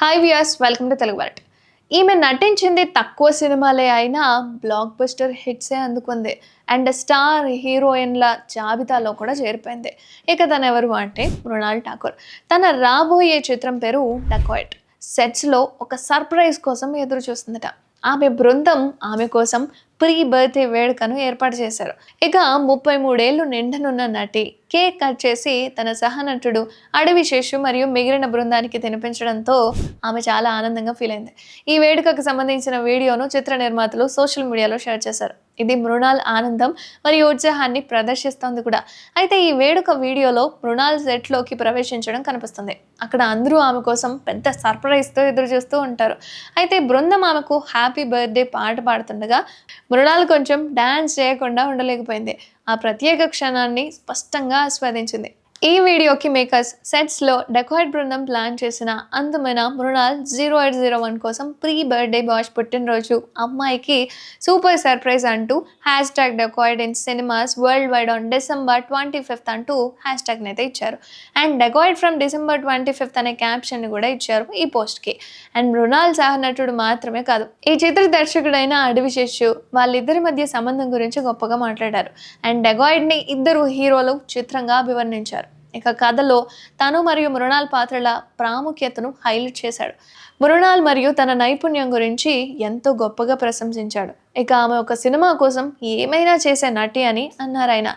Hi viewers welcome to Telugu వరట్ ఈమె నటించింది తక్కువ సినిమాలే అయినా బ్లాక్ బస్టర్ హిట్సే అందుకుంది అండ్ స్టార్ హీరోయిన్ల జాబితాలో కూడా చేరిపోయింది. ఇక తను ఎవరు అంటే మృణాల్ ఠాకూర్. తన రాబోయే చిత్రం పేరు డకోయిట్ సెట్స్లో ఒక సర్ప్రైజ్ కోసం ఎదురు చూస్తుందట. ఆమె బృందం ఆమె కోసం ప్రీ బర్త్డే వేడుకను ఏర్పాటు చేశారు. ఇక ముప్పై మూడేళ్ళు నిండనున్న నటి కేక్ కట్ చేసి తన సహనటుడు అడవి శేషు మరియు మిగిలిన బృందానికి తినిపించడంతో ఆమె చాలా ఆనందంగా ఫీల్ అయింది. ఈ వేడుకకు సంబంధించిన వీడియోను చిత్ర నిర్మాతలు సోషల్ మీడియాలో షేర్ చేశారు. ఇది మృణాల్ ఆనందం మరియు ఉత్సాహాన్ని ప్రదర్శిస్తోంది కూడా. అయితే ఈ వేడుక వీడియోలో మృణాల్ సెట్లోకి ప్రవేశించడం కనిపిస్తుంది. అక్కడ అందరూ ఆమె కోసం పెద్ద సర్ప్రైజ్తో ఎదురు చూస్తూ ఉంటారు. అయితే బృందం ఆమెకు హ్యాపీ బర్త్డే పాట పాడుతుండగా మృణాల్ కొంచెం డ్యాన్స్ చేయకుండా ఉండలేకపోయింది. ఆ ప్రత్యేక క్షణాన్ని స్పష్టంగా ఆస్వాదించింది. ఈ వీడియోకి మేకర్స్ సెట్స్లో డెకాయిడ్ బృందం ప్లాన్ చేసిన అందమైన Mrunal zero eight zero one కోసం ప్రీ బర్త్డే బాష్ పుట్టినరోజు. అమ్మాయికి సూపర్ సర్ప్రైజ్ అంటూ hashtag dacoit in cinemas worldwide on December twenty fifth అంటూ హ్యాష్ ట్యాగ్ని అయితే ఇచ్చారు. And dacoit from December twenty fifth అనే క్యాప్షన్ని కూడా ఇచ్చారు ఈ పోస్ట్కి. అండ్ మృణాల్ సహనటుడు మాత్రమే కాదు ఈ చిత్ర దర్శకుడైన అడవి శేషు వాళ్ళిద్దరి మధ్య సంబంధం గురించి గొప్పగా మాట్లాడారు. అండ్ డెగాయిడ్ని ఇద్దరు హీరోలు చిత్రంగా అభివర్ణించారు. ఇక కథలో తను మరియు మృణాల్ పాత్రల ప్రాముఖ్యతను హైలైట్ చేశాడు. మృణాల్ మరియు తన నైపుణ్యం గురించి ఎంతో గొప్పగా ప్రశంసించాడు. ఇక ఆమె ఒక సినిమా కోసం ఏమైనా చేసే నటి అని అన్నారు ఆయన.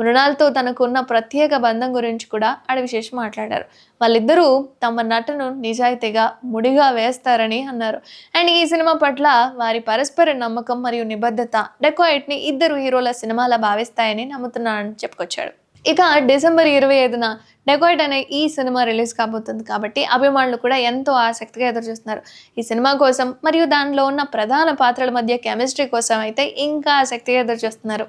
మృణాల్తో తనకున్న ప్రత్యేక బంధం గురించి కూడా అడవిశేష్ మాట్లాడారు. వాళ్ళిద్దరూ తమ నటను నిజాయితీగా ముడిగా వేస్తారని అన్నారు. అండ్ ఈ సినిమా పట్ల వారి పరస్పర నమ్మకం మరియు నిబద్ధత డెకోయిట్ని ఇద్దరు హీరోల సినిమాలా భావిస్తాయని నమ్ముతున్నానని చెప్పుకొచ్చాడు. ఇక డిసెంబర్ ఇరవై ఐదున డెకోయిట్ అనే ఈ సినిమా రిలీజ్ కాబోతుంది కాబట్టి అభిమానులు కూడా ఎంతో ఆసక్తిగా ఎదురుచూస్తున్నారు ఈ సినిమా కోసం మరియు దానిలో ఉన్న ప్రధాన పాత్రల మధ్య కెమిస్ట్రీ కోసం అయితే ఇంకా ఆసక్తిగా ఎదురుచూస్తున్నారు